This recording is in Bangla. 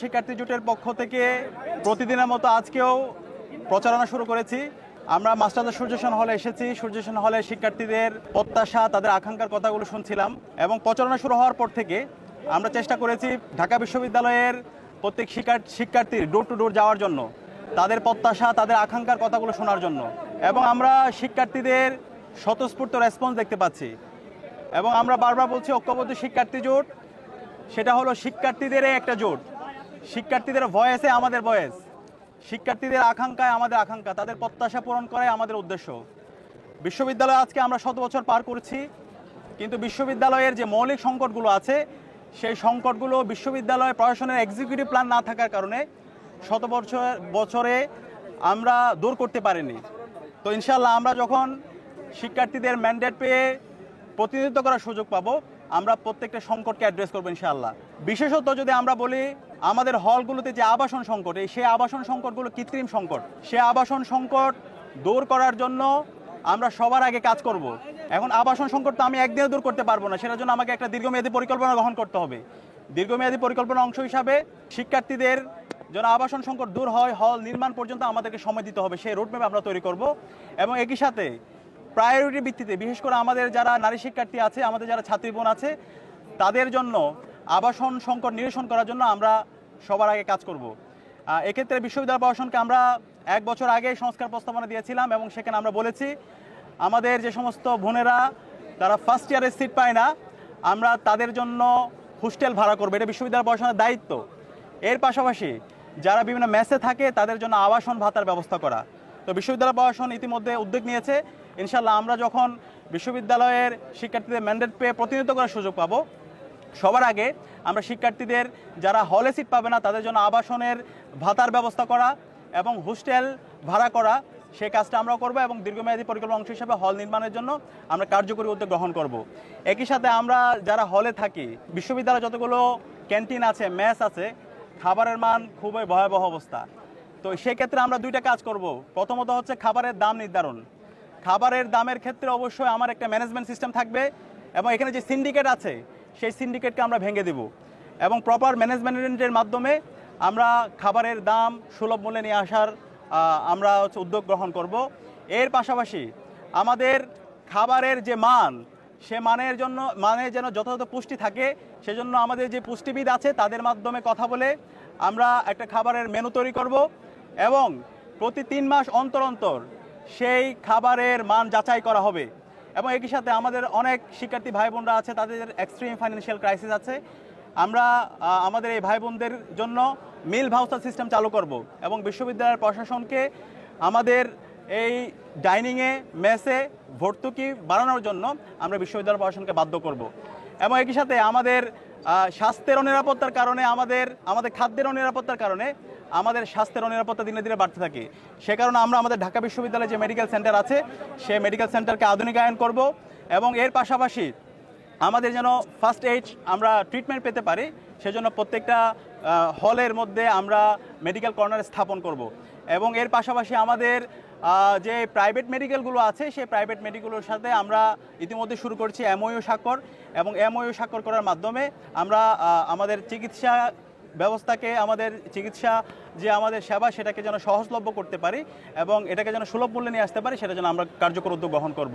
শিক্ষার্থী জোটের পক্ষ থেকে প্রতিদিনের মতো আজকেও প্রচারণা শুরু করেছি। আমরা মাস্টারদা সূর্যসেন হলে এসেছি। সূর্যসেন হলে শিক্ষার্থীদের প্রত্যাশা, তাদের আকাঙ্ক্ষার কথাগুলো শুনছিলাম এবং প্রচারণা শুরু হওয়ার পর থেকে আমরা চেষ্টা করেছি ঢাকা বিশ্ববিদ্যালয়ের প্রত্যেক শিক্ষার্থী শিক্ষার্থীর ডোর টু ডোর যাওয়ার জন্য, তাদের প্রত্যাশা, তাদের আকাঙ্ক্ষার কথাগুলো শোনার জন্য এবং আমরা শিক্ষার্থীদের স্বতঃস্ফূর্ত রেসপন্স দেখতে পাচ্ছি এবং আমরা বারবার বলছি ঐক্যবদ্ধ শিক্ষার্থী জোট, সেটা হলো শিক্ষার্থীদের একটা জোট। শিক্ষার্থীদের ভয়েসে আমাদের ভয়েস। শিক্ষার্থীদের আকাঙ্ক্ষায় আমাদের আকাঙ্ক্ষা, তাদের প্রত্যাশা পূরণ করাই আমাদের উদ্দেশ্য। বিশ্ববিদ্যালয়ে আজকে আমরা শত বছর পার করছি, কিন্তু বিশ্ববিদ্যালয়ের যে মৌলিক সংকটগুলো আছে, সেই সংকটগুলো বিশ্ববিদ্যালয় প্রশাসনের এক্সিকিউটিভ প্ল্যান না থাকার কারণে শত বছর, বছরে আমরা দূর করতে পারিনি। তো ইনশাল্লাহ আমরা যখন শিক্ষার্থীদের ম্যান্ডেট পেয়ে প্রতিনিধিত্ব করার সুযোগ পাবো আমরা প্রত্যেকটা সংকটকে অ্যাড্রেস করব ইনশাআল্লাহ। বিশেষত যদি আমরা বলি, আমাদের হলগুলোতে যে আবাসন সংকট, এই সেই আবাসন সংকটগুলো কৃত্রিম সংকট। সে আবাসন সংকট দূর করার জন্য আমরা সবার আগে কাজ করব। এখন আবাসন সংকট তো আমি একদিনে দূর করতে পারব না, সেটার জন্য আমাকে একটা দীর্ঘমেয়াদী পরিকল্পনা গ্রহণ করতে হবে। দীর্ঘমেয়াদী পরিকল্পনার অংশ হিসাবে শিক্ষার্থীদের যেন আবাসন সংকট দূর হয়, হল নির্মাণ পর্যন্ত আমাদেরকে সময় দিতে হবে, সেই রোডম্যাপ আমরা তৈরি করব। এবং একই সাথে প্রায়োরিটি ভিত্তিতে, বিশেষ করে আমাদের যারা নারী শিক্ষার্থী আছে, আমাদের যারা ছাত্রী বোন আছে, তাদের জন্য আবাসন সংকট নিরসন করার জন্য আমরা সবার আগে কাজ করব। এক্ষেত্রে বিশ্ববিদ্যালয় প্রশাসনকে আমরা এক বছর আগে সংস্কার প্রস্তাবনা দিয়েছিলাম এবং সেখানে আমরা বলেছি, আমাদের যে সমস্ত বোনেরা, তারা ফার্স্ট ইয়ারে সিট পায় না, আমরা তাদের জন্য হোস্টেল ভাড়া করব। এটা বিশ্ববিদ্যালয় প্রশাসনের দায়িত্ব। এর পাশাপাশি যারা বিভিন্ন মেসে থাকে, তাদের জন্য আবাসন ভাতার ব্যবস্থা করা। তো বিশ্ববিদ্যালয় প্রশাসন ইতিমধ্যে উদ্যোগ নিয়েছে। ইনশাল্লাহ আমরা যখন বিশ্ববিদ্যালয়ের শিক্ষার্থীদের ম্যান্ডেট পেয়ে প্রতিনিধিত্ব করার সুযোগ পাবো, সবার আগে আমরা শিক্ষার্থীদের যারা হলে সিট পাবে না, তাদের জন্য আবাসনের ভাতার ব্যবস্থা করা এবং হোস্টেল ভাড়া করা সেই কাজটা আমরা করব এবং দীর্ঘমেয়াদী পরিকল্পনা অংশ হিসেবে হল নির্মাণের জন্য আমরা কার্যকরী উদ্যোগ গ্রহণ করব। একই সাথে আমরা যারা হলে থাকি, বিশ্ববিদ্যালয়ে যতগুলো ক্যান্টিন আছে মেস আছে, খাবারের মান খুবই ভয়াবহ অবস্থা। তো সেক্ষেত্রে আমরা দুইটা কাজ করব। প্রথমত হচ্ছে খাবারের দাম নির্ধারণ। খাবারের দামের ক্ষেত্রে অবশ্যই আমার একটা ম্যানেজমেন্ট সিস্টেম থাকবে এবং এখানে যে সিন্ডিকেট আছে, সেই সিন্ডিকেটকে আমরা ভেঙে দেব। এবং প্রপার ম্যানেজমেন্টের মাধ্যমে আমরা খাবারের দাম সুলভ মূল্যে নিয়ে আসার আমরা হচ্ছে উদ্যোগ গ্রহণ করব। এর পাশাপাশি আমাদের খাবারের যে মান, সে মানের জন্য মানে যেন যথাযথ পুষ্টি থাকে, সেজন্য আমাদের যে পুষ্টিবিদ আছে, তাদের মাধ্যমে কথা বলে আমরা একটা খাবারের মেনু তৈরি করব এবং প্রতি তিন মাস অন্তর অন্তর সেই খাবারের মান যাচাই করা হবে। এবং একই সাথে আমাদের অনেক শিক্ষার্থী ভাই বোনরা আছে তাদের এক্সট্রিম ফাইন্যান্সিয়াল ক্রাইসিস আছে। আমরা আমাদের এই ভাই বোনদের জন্য মিল ভাউচার সিস্টেম চালু করব এবং বিশ্ববিদ্যালয়ের প্রশাসনকে আমাদের এই ডাইনিংয়ে মেসে ভর্তুকি বাড়ানোর জন্য আমরা বিশ্ববিদ্যালয় প্রশাসনকে বাধ্য করব। এবং একই সাথে আমাদের আহ, স্বাস্থ্যের নিরাপত্তার কারণে আমাদের আমাদের খাদ্যের নিরাপত্তার কারণে আমাদের স্বাস্থ্যের অনিরাপত্তা দিনে দিনে বাড়তে থাকে। সে কারণে আমরা আমাদের ঢাকা বিশ্ববিদ্যালয়ে যে মেডিকেল সেন্টার আছে, সে মেডিকেল সেন্টারকে আধুনিকায়ন করব এবং এর পাশাপাশি আমাদের যেন ফার্স্ট এইড আমরা ট্রিটমেন্ট পেতে পারি, সেজন্য প্রত্যেকটা হলের মধ্যে আমরা মেডিকেল কর্নার স্থাপন করব। এবং এর পাশাপাশি আমাদের যে প্রাইভেট মেডিকেলগুলো আছে, সেই প্রাইভেট মেডিকেলগুলোর সাথে আমরা ইতিমধ্যে শুরু করছি এমওইউ স্বাক্ষর এবং এমওইউ স্বাক্ষর করার মাধ্যমে আমরা আমাদের চিকিৎসা ব্যবস্থাকে, আমাদের চিকিৎসা যে আমাদের সেবা সেটাকে যেন সহজলভ্য করতে পারি এবং এটাকে যেন সুলভ মূল্যে নিয়ে আসতে পারি, সেটা যেন আমরা কার্যকর উদ্যোগ গ্রহণ করব।